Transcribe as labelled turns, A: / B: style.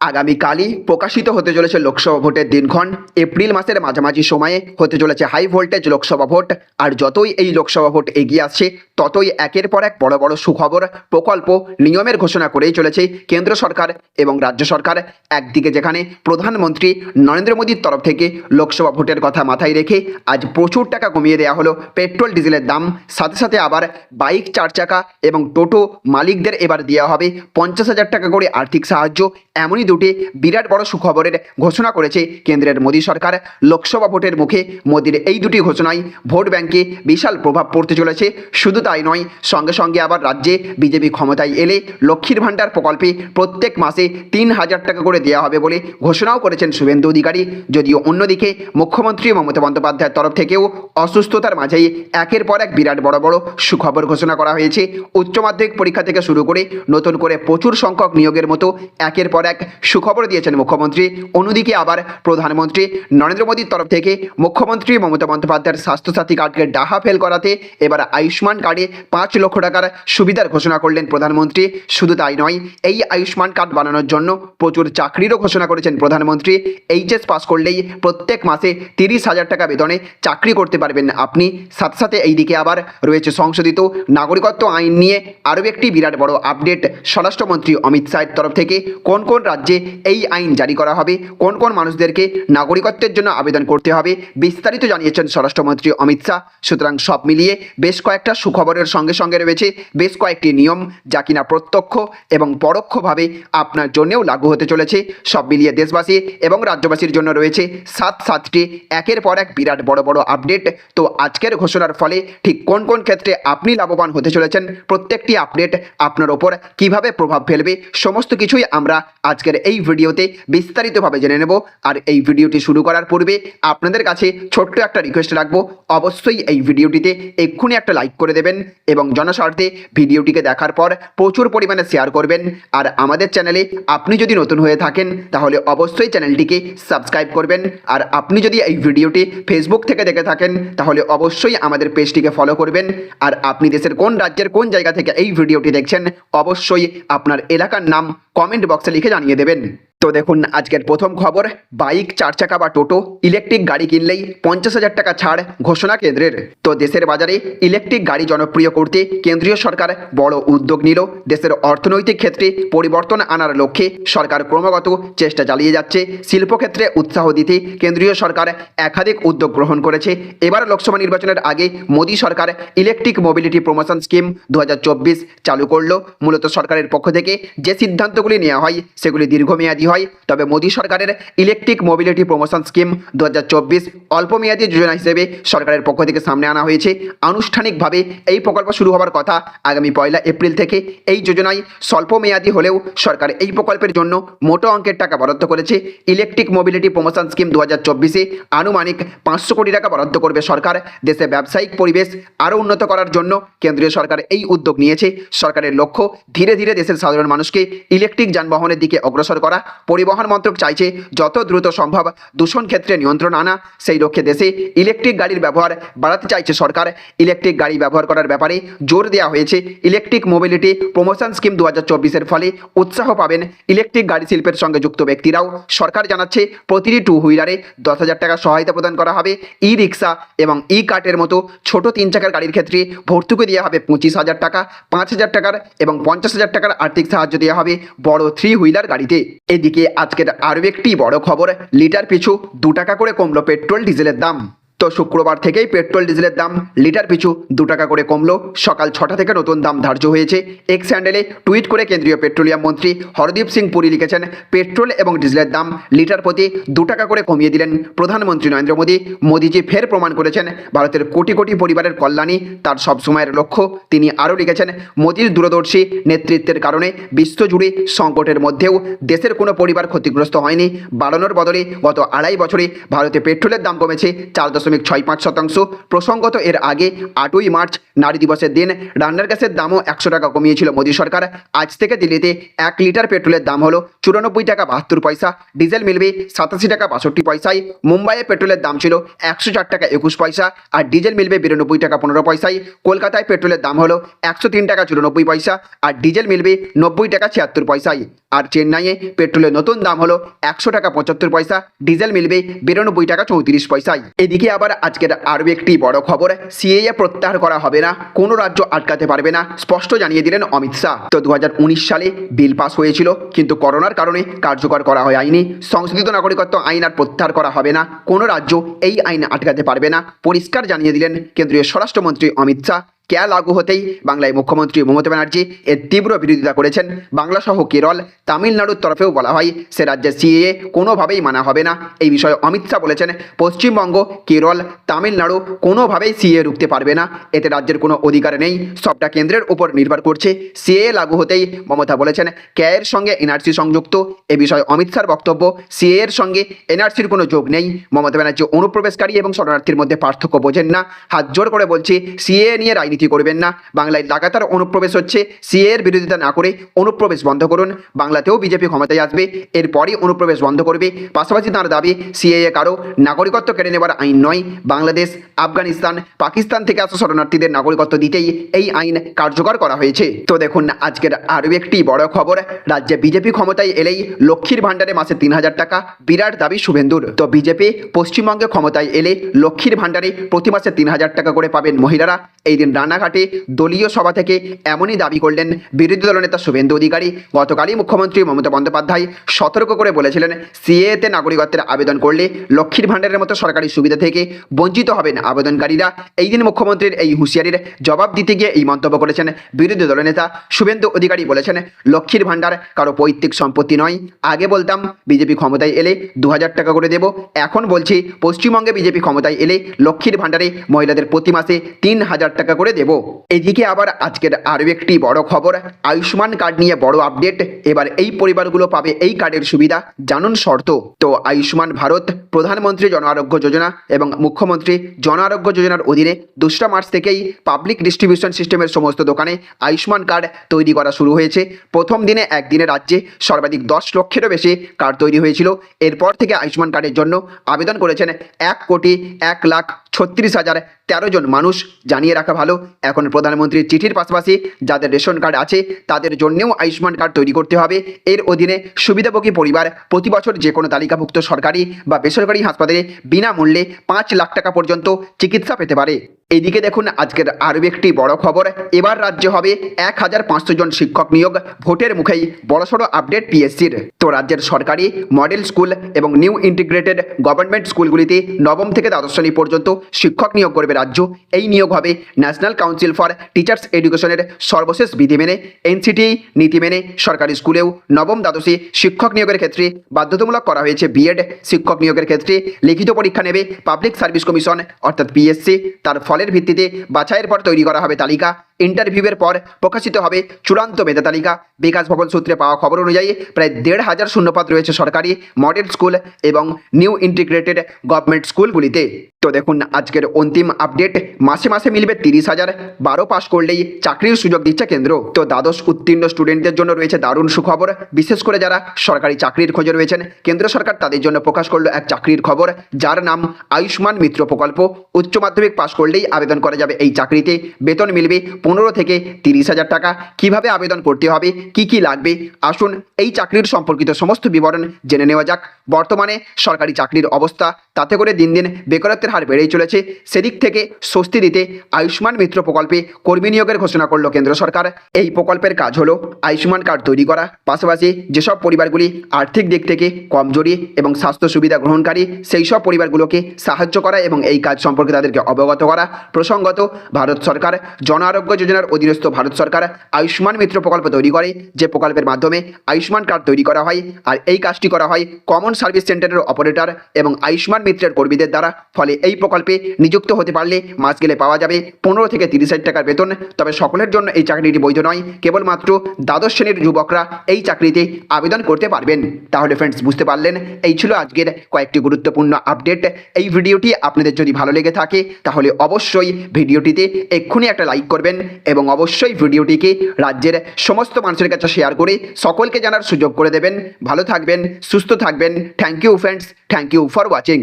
A: আগামীকালই প্রকাশিত হতে চলেছে লোকসভা ভোটের দিনক্ষণ। এপ্রিল মাসের মাঝামাঝি সময়ে হতে চলেছে হাই ভোল্টেজ লোকসভা ভোট। আর যতই এই লোকসভা ভোট এগিয়ে আসছে, ততই একের পর এক বড় বড় সুখবর, প্রকল্প, নিয়মের ঘোষণা করেই চলেছে কেন্দ্র সরকার এবং রাজ্য সরকার। একদিকে যেখানে প্রধানমন্ত্রী নরেন্দ্র মোদীর তরফ থেকে লোকসভা ভোটের কথা মাথায় রেখে আজ প্রচুর টাকা কমিয়ে দেওয়া হলো পেট্রোল, ডিজেলের দাম। সাথে সাথে আবার বাইক চার চাকা এবং টোটো মালিকদের এবার দেওয়া হবে পঞ্চাশ হাজার টাকা করে আর্থিক সাহায্য। এমনই দুটি বিরাট বড় সুখবরের ঘোষণা করেছে কেন্দ্রের মোদী সরকার। লোকসভা ভোটের মুখে মোদীর এই দুটি ঘোষণায় ভোট ব্যাংকে বিশাল প্রভাব পড়তে চলেছে। শুধু তাই নয়, সঙ্গে সঙ্গে আবার রাজ্যে বিজেপি ক্ষমতায় এলে লক্ষ্মীর ভাণ্ডার প্রকল্পে প্রত্যেক মাসে তিন হাজার টাকা করে দেওয়া হবে বলে ঘোষণাও করেছেন শুভেন্দু অধিকারী। যদিও অন্যদিকে মুখ্যমন্ত্রী মমতা বন্দ্যোপাধ্যায়ের তরফ থেকেও অসুস্থতার মাঝেই একের পর এক বিরাট বড় বড় সুখবর ঘোষণা করা হয়েছে। উচ্চ মাধ্যমিক পরীক্ষা থেকে শুরু করে নতুন করে প্রচুর সংখ্যক নিয়োগের মতো একের পর এক সুখবর দিয়েছেন মুখ্যমন্ত্রী। অন্যদিকে আবার প্রধানমন্ত্রী নরেন্দ্র মোদীর তরফ থেকে মুখ্যমন্ত্রী মমতা বন্দ্যোপাধ্যায়ের স্বাস্থ্যসাথী কার্ডকে ডাহা ফেল করাতে এবার আয়ুষ্মান কার্ডে পাঁচ লক্ষ টাকার সুবিধার ঘোষণা করলেন প্রধানমন্ত্রী। শুধু তাই নয়, এই আয়ুষ্মান কার্ড বানানোর জন্য প্রচুর চাকরিরও ঘোষণা করেছেন প্রধানমন্ত্রী। এইচএস পাস করলেই প্রত্যেক মাসে তিরিশ হাজার টাকা বেতনে চাকরি করতে পারবেন আপনি। সাথে সাথে এইদিকে আবার রয়েছে সংশোধিত নাগরিকত্ব আইন নিয়ে আরও একটি বিরাট বড় আপডেট। স্বরাষ্ট্রমন্ত্রী অমিত শাহের তরফ থেকে কোন কোন রাজ্যে এই আইন জারি করা হবে, কোন কোন মানুষদেরকে নাগরিকত্বের জন্য আবেদন করতে হবে, বিস্তারিত জানিয়েছেন স্বরাষ্ট্রমন্ত্রী অমিত শাহ। সুতরাং সব মিলিয়ে বেশ কয়েকটা সুখবরের সঙ্গে সঙ্গে রয়েছে, বেশ কয়েকটি নিয়ম যা কিনা প্রত্যক্ষ এবং পরোক্ষভাবে আপনার জন্যেও লাগু হতে চলেছে। সব মিলিয়ে দেশবাসী এবং রাজ্যবাসীর জন্য রয়েছে সাত সাতটি, একের পর এক বিরাট বড় বড় আপডেট। তো আজকের ঘোষণার ফলে ঠিক কোন কোন ক্ষেত্রে আপনি লাভবান হতে চলেছেন, প্রত্যেকটি আপডেট আপনার ওপর কীভাবে প্রভাব ফেলবে, সমস্ত কিছুই আমরা আজকের এই ভিডিওতে বিস্তারিতভাবে জেনে নেব। আর এই ভিডিওটি শুরু করার পূর্বে আপনাদের কাছে ছোট্ট একটা রিকোয়েস্ট রাখব। অবশ্যই এই ভিডিওটিতে এক্ষুনি একটা লাইক করে দেবেন এবং জনস্বার্থে ভিডিওটিকে দেখার পর প্রচুর পরিমাণে শেয়ার করবেন। আর আমাদের চ্যানেলে আপনি যদি নতুন হয়ে থাকেন, তাহলে অবশ্যই চ্যানেলটিকে সাবস্ক্রাইব করবেন। আর আপনি যদি এই ভিডিওটি ফেসবুক থেকে দেখে থাকেন, তাহলে অবশ্যই আমাদের পেজটিকে ফলো করবেন। আর আপনি দেশের কোন রাজ্যের কোন জায়গা থেকে এই ভিডিওটি দেখছেন, অবশ্যই আপনার এলাকার নাম কমেন্ট বক্সে লিখে জানিয়ে দেবেন। Beben. তো দেখুন, আজকের প্রথম খবর, বাইক, চার চাকা বা টোটো ইলেকট্রিক গাড়ি কিনলেই পঞ্চাশ হাজার টাকা ছাড় ঘোষণা কেন্দ্রের। তো দেশের বাজারে ইলেকট্রিক গাড়ি জনপ্রিয় করতে কেন্দ্রীয় সরকার বড় উদ্যোগ নিল। দেশের অর্থনৈতিক ক্ষেত্রে পরিবর্তন আনার লক্ষ্যে সরকার ক্রমাগত চেষ্টা চালিয়ে যাচ্ছে। শিল্পক্ষেত্রে উৎসাহ দিতে কেন্দ্রীয় সরকার একাধিক উদ্যোগ গ্রহণ করেছে। এবার লোকসভা নির্বাচনের আগে মোদী সরকার ইলেকট্রিক মোবিলিটি প্রমোশন স্কিম দু হাজার চব্বিশ চালু করল। মূলত সরকারের পক্ষ থেকে যে সিদ্ধান্তগুলি নেওয়া হয়, সেগুলি দীর্ঘমেয়াদী হয়। তবে মোদী সরকারের ইলেকট্রিক মোবিলিটি প্রমোশন স্কিম দু অল্পমেয়াদী যোজনা হিসেবে সরকারের পক্ষ থেকে সামনে আনা হয়েছে। আনুষ্ঠানিকভাবে এই প্রকল্প শুরু হওয়ার কথা আগামী পয়লা এপ্রিল থেকে এই যোজনায় স্বল্পমেয়াদী হলেও সরকার এই প্রকল্পের জন্য মোটো অঙ্কের টাকা বরাদ্দ করেছে। ইলেকট্রিক মোবিলিটি প্রমোশন স্কিম দু হাজার আনুমানিক পাঁচশো কোটি টাকা বরাদ্দ করবে সরকার। দেশে ব্যবসায়িক পরিবেশ আরও উন্নত করার জন্য কেন্দ্রীয় সরকার এই উদ্যোগ নিয়েছে। সরকারের লক্ষ্য ধীরে ধীরে দেশের সাধারণ মানুষকে ইলেকট্রিক যানবাহনের দিকে অগ্রসর করা। পরিবহন মন্ত্রক চাইছে যত দ্রুত সম্ভব দূষণ ক্ষেত্রে নিয়ন্ত্রণ আনা। সেই লক্ষ্যে দেশে ইলেকট্রিক গাড়ির ব্যবহার বাড়াতে চাইছে সরকার। ইলেকট্রিক গাড়ি ব্যবহার করার ব্যাপারে জোর দেওয়া হয়েছে। ইলেকট্রিক মোবিলিটি প্রমোশন স্কিম দু হাজার ফলে উৎসাহ পাবেন ইলেকট্রিক গাড়ি শিল্পের সঙ্গে যুক্ত ব্যক্তিরাও। সরকার জানাচ্ছে, প্রতিটি টু হুইলারে দশ হাজার টাকা সহায়তা প্রদান করা হবে। ই রিক্সা এবং ই কার্টের মতো ছোট তিন চাকার গাড়ির ক্ষেত্রে ভর্তুকি দেওয়া হবে পঁচিশ হাজার টাকা, পাঁচ হাজার টাকার এবং পঞ্চাশ হাজার টাকার আর্থিক সাহায্য দেওয়া হবে বড় থ্রি হুইলার গাড়িতে এদিকে আজকের আরও একটি বড় খবর, লিটার পিছু দু টাকা করে কমলো পেট্রোল ডিজেলের দাম। তো শুক্রবার থেকেই পেট্রোল, ডিজেলের দাম লিটার পিছু দু টাকা করে কমলো। সকাল ছটা থেকে নতুন দাম ধার্য হয়েছে। এক্স হ্যান্ডেলে টুইট করে কেন্দ্রীয় পেট্রোলিয়াম মন্ত্রী হরদীপ সিং পুরী লিখেছেন, পেট্রোল এবং ডিজেলের দাম লিটার প্রতি দু টাকা করে কমিয়ে দিলেন প্রধানমন্ত্রী নরেন্দ্র মোদী। মোদীজি ফের প্রমাণ করেছেন, ভারতের কোটি কোটি পরিবারের কল্যাণই তার সবসময়ের লক্ষ্য। তিনি আরও লিখেছেন, মোদীর দূরদর্শী নেতৃত্বের কারণে বিশ্বজুড়ে সংকটের মধ্যেও দেশের কোনো পরিবার ক্ষতিগ্রস্ত হয়নি। বাড়ানোর বদলে গত আড়াই বছরে ভারতে পেট্রোলের দাম কমেছে চার দশমিক ছয় পাঁচ শতাংশ। প্রসঙ্গত এর আগে আটই মার্চ নারী দিবসের দিন রান্নার গ্যাসের দামও একশো টাকা কমিয়েছিল মোদী সরকার। আজ থেকে দিল্লিতে এক লিটার পেট্রোলের দাম হলো চুরানব্বই টাকা বাহাত্তর পয়সা, ডিজেল মিলবে সাতাশি টাকা বাষট্টি পয়সায়, মুম্বাইয়ে পেট্রোলের দাম ছিল একশো চার টাকা একুশ পয়সা, আর ডিজেল মিলবে বিরানব্বই টাকা পনেরো পয়সায়, কলকাতায় পেট্রোলের দাম হলো একশো তিন টাকা চুরানব্বই পয়সা, আর ডিজেল মিলবে নব্বই টাকা ছিয়াত্তর পয়সায়। আর চেন্নাইয়ে পেট্রোলের নতুন দাম হলো একশো টাকা পঁচাত্তর পয়সা, ডিজেল মিলবে বিরানব্বই টাকা চৌত্রিশ পয়সায়। এদিকে আবার আজকের আরও একটি বড় খবর, সিএএ প্রত্যাহার করা হবে না, কোনো রাজ্য আটকাতে পারবে না, স্পষ্ট জানিয়ে দিলেন অমিত শাহ। তো দু হাজার উনিশ সালে বিল পাস হয়েছিল, কিন্তু করোনার কারণে কার্যকর করা হয় আইনি। সংশোধিত নাগরিকত্ব আইন আর প্রত্যাহার করা হবে না, কোনো রাজ্য এই আইন আটকাতে পারবে না, পরিষ্কার জানিয়ে দিলেন কেন্দ্রীয় স্বরাষ্ট্রমন্ত্রী অমিত শাহ। ক্যা লাগু হতেই বাংলায় মুখ্যমন্ত্রী মমতা ব্যানার্জি এর তীব্র বিরোধিতা করেছেন বাংলা সহ কেরল তামিলনাড়ুর তরফেও বলা হয়, সে রাজ্যের সিএএ কোনোভাবেই মানা হবে না। এই বিষয়ে অমিত শাহ বলেছেন, পশ্চিমবঙ্গ, কেরল, তামিলনাড়ু কোনোভাবেই সিএ রুখতে পারবে না। এতে রাজ্যের কোনো অধিকার নেই। সবটা কেন্দ্রের উপর নির্ভর করছে। সিএ লাগু হতেই মমতা বলেছেন ক্যায়ের সঙ্গে এনআরসি সংযুক্ত? এ বিষয়ে অমিত শাহর বক্তব্য সিএ এর সঙ্গে এনআরসির কোনো যোগ নেই। মমতা ব্যানার্জি অনুপ্রবেশকারী এবং শরণার্থীর মধ্যে পার্থক্য বোঝেন না। হাত জোর করে বলছি সিএ নিয়ে রাজনীতি করবেন না। বাংলায় লাগাতার অনুপ্রবেশ হচ্ছে। সিএ এর বিরোধিতা না করে অনুপ্রবেশ বন্ধ করুন। বাংলাতেও বিজেপি ক্ষমতায় আসবে। এরপরই অনুপ্রবেশ বন্ধ করবে। পাশাপাশি তার দাবি সিএএ কারও নাগরিকত্ব কেড়ে নেবার আইন নয়। বাংলাদেশ, আফগানিস্তান, পাকিস্তান থেকে আসা শরণার্থীদের নাগরিকত্ব দিতেই এই আইন কার্যকর করা হয়েছে। তো দেখুন, আজকের আরও একটি বড় খবর। রাজ্যে বিজেপি ক্ষমতায় এলেই লক্ষ্মীর ভাণ্ডারে মাসে তিন হাজার টাকা, বিরাট দাবি শুভেন্দুর। তো বিজেপি পশ্চিমবঙ্গে ক্ষমতায় এলে লক্ষ্মীর ভাণ্ডারে প্রতি মাসে তিন হাজার টাকা করে পাবেন মহিলারা। এই দিন রানাঘাটে দলীয় সভা থেকে এমনই দাবি করলেন বিরোধী দলনেতা শুভেন্দু অধিকারী। গতকালই মুখ্যমন্ত্রী মমতা বন্দ্যোপাধ্যায় সতর্ক করে বলেছিলেন সিএতে নাগরিকত্বের আবেদন করলে লক্ষ্মীর ভাণ্ডারের মতো সরকারি সুবিধা থেকে বঞ্চিত হবেন আবেদনকারীরা। এই দিন মুখ্যমন্ত্রীর এই হুঁশিয়ারির জবাব দিতে গিয়ে এই মন্তব্য করেছেন বিরোধী দলনেতা শুভেন্দু অধিকারী। বলেছেন, লক্ষ্মীর ভাণ্ডার কারও পৈতৃক সম্পত্তি নয়। আগে বলতাম, বিজেপি ক্ষমতায় এলে দু হাজার টাকা করে দেব। এখন বলছি, পশ্চিমবঙ্গে বিজেপি ক্ষমতায় এলে লক্ষ্মীর ভাণ্ডারে মহিলাদের প্রতি মাসে তিন হাজার টাকা করে দেব। এদিকে আবার আজকের আরও একটি বড় খবর, আয়ুষ্মান কার্ড নিয়ে বড় আপডেট। এবার এই পরিবারগুলো পাবে এই কার্ডের সুবিধা, জানুন শর্ত। তো আয়ুষ্মান ভারত, প্রধানমন্ত্রী জন আরোগ্য যোজনা এবং মুখ্যমন্ত্রী জন আরোগ্য যোজনার অধীনে দোসরা মার্চ থেকেই পাবলিক ডিস্ট্রিবিউশন সিস্টেমের সমস্ত দোকানে আয়ুষ্মান কার্ড তৈরি করা শুরু হয়েছে। প্রথম দিনে একদিনে রাজ্যে সর্বাধিক দশ লক্ষেরও বেশি কার্ড তৈরি হয়েছিল। এরপর থেকে আয়ুষ্মান কার্ডের জন্য আবেদন করেছেন এক কোটি এক লাখ ছত্রিশ হাজার তেরো জন মানুষ জানিয়ে রাখা ভালো। এখন প্রধানমন্ত্রীর চিঠির পাশাপাশি যাদের রেশন কার্ড আছে, তাদের জন্যেও আয়ুষ্মান কার্ড তৈরি করতে হবে। এর অধীনে সুবিধাভোগী পরিবার প্রতি বছর যে কোনো তালিকাভুক্ত সরকারি বা বেসরকারি হাসপাতালে বিনামূল্যে পাঁচ লাখ টাকা পর্যন্ত চিকিৎসা পেতে পারে। এইদিকে দেখুন, আজকের আরও একটি বড় খবর। এবার রাজ্যে হবে এক হাজার পাঁচশো জন শিক্ষক নিয়োগ। ভোটের মুখেই বড়সড় আপডেট পিএসসির। তো রাজ্যের সরকারি মডেল স্কুল এবং নিউ ইন্টিগ্রেটেড গভর্নমেন্ট স্কুলগুলিতে নবম থেকে দ্বাদশ শ্রেণি পর্যন্ত শিক্ষক নিয়োগ করবে রাজ্য। এই নিয়োগ হবে ন্যাশনাল কাউন্সিল ফর টিচার্স এডুকেশনের সর্বশেষ বিধি মেনে এনসিটি নীতি মেনে, সরকারি স্কুলেও নবম দ্বাদশে শিক্ষক নিয়োগের ক্ষেত্রে বাধ্যতামূলক করা হয়েছে বিএড শিক্ষক নিয়োগের ক্ষেত্রে লিখিত পরীক্ষা নেবে পাবলিক সার্ভিস কমিশন অর্থাৎ পিএসসি তার ফলের ভিত্তিতে বাছাইয়ের পর তৈরি করা হবে তালিকা। ইন্টারভিউয়ের পর প্রকাশিত হবে চূড়ান্ত মেধা তালিকা। বিকাশ ভবন সূত্রে পাওয়া খবর অনুযায়ী প্রায় দেড় হাজার শূন্যপদ রয়েছে সরকারি মডেল স্কুল এবং নিউ ইন্টিগ্রেটেড গভর্নমেন্ট স্কুলগুলিতে তো দেখুন, আজকের অন্তিম আপডেট মাসে মাসে মিলবে তিরিশ হাজার, বারো পাস করলেই চাকরির সুযোগ দিচ্ছে কেন্দ্র। তো দ্বাদশ উত্তীর্ণ স্টুডেন্টদের জন্য রয়েছে দারুণ সুখবর, বিশেষ করে যারা সরকারি চাকরির খোঁজে রয়েছেন। কেন্দ্র সরকার তাদের জন্য প্রকাশ করল এক চাকরির খবর, যার নাম আয়ুষ্মান মিত্র প্রকল্প। উচ্চ মাধ্যমিক পাশ করলেই আবেদন করা যাবে এই চাকরিতে। বেতন মিলবে পনেরো থেকে তিরিশ হাজার টাকা। কীভাবে আবেদন করতে হবে, কি কি লাগবে? আসুন এই চাকরির সম্পর্কিত সমস্ত বিবরণ জেনে নেওয়া যাক। বর্তমানে সরকারি চাকরির অবস্থা, তাতে করে দিন দিন বেকারত্বের হার বেড়েই চলেছে। সেদিক থেকে স্বস্তি দিতে আয়ুষ্মান মিত্র প্রকল্পে কর্মী নিয়োগের ঘোষণা করল কেন্দ্র সরকার। এই প্রকল্পের কাজ হলো আয়ুষ্মান কার্ড তৈরি করা। পাশাপাশি যেসব পরিবারগুলি আর্থিক দিক থেকে কমজোরি এবং স্বাস্থ্য সুবিধা গ্রহণকারী, সেই সব পরিবারগুলোকে সাহায্য করা এবং এই কাজ সম্পর্কে তাদেরকে অবগত করা। প্রসঙ্গত, ভারত সরকার জন আরোগ্য যোজনার অধীনস্থ ভারত সরকার আয়ুষ্মান মিত্র প্রকল্প তৈরি করে, যে প্রকল্পের মাধ্যমে আয়ুষ্মান কার্ড তৈরি করা হয় আর এই কাজটি করা হয় কমন সার্ভিস সেন্টারের অপারেটর এবং আয়ুষ্মান মিত্রের কর্মীদের দ্বারা। ফলে এই প্রকল্পে নিযুক্ত হতে পারলে মাস গেলে পাওয়া যাবে পনেরো থেকে তিরিশ হাজার টাকার বেতন। তবে সকলের জন্য এই চাকরিটি বৈধ নয়, কেবলমাত্র দ্বাদশ শ্রেণির যুবকরা এই চাকরিতে আবেদন করতে পারবেন। তাহলে ফ্রেন্ডস বুঝতে পারলেন? এই ছিল আজকের কয়েকটি গুরুত্বপূর্ণ আপডেট এই ভিডিওটি আপনাদের যদি ভালো লেগে থাকে, তাহলে অবশ্যই ভিডিওটিতে এক্ষুনি একটা লাইক করবেন এবং অবশ্যই ভিডিওটিকে রাজ্যের সমস্ত মানুষের কাছে শেয়ার করে সকলকে জানার সুযোগ করে দেবেন। ভালো থাকবেন, সুস্থ থাকবেন। Thank you friends thank you for watching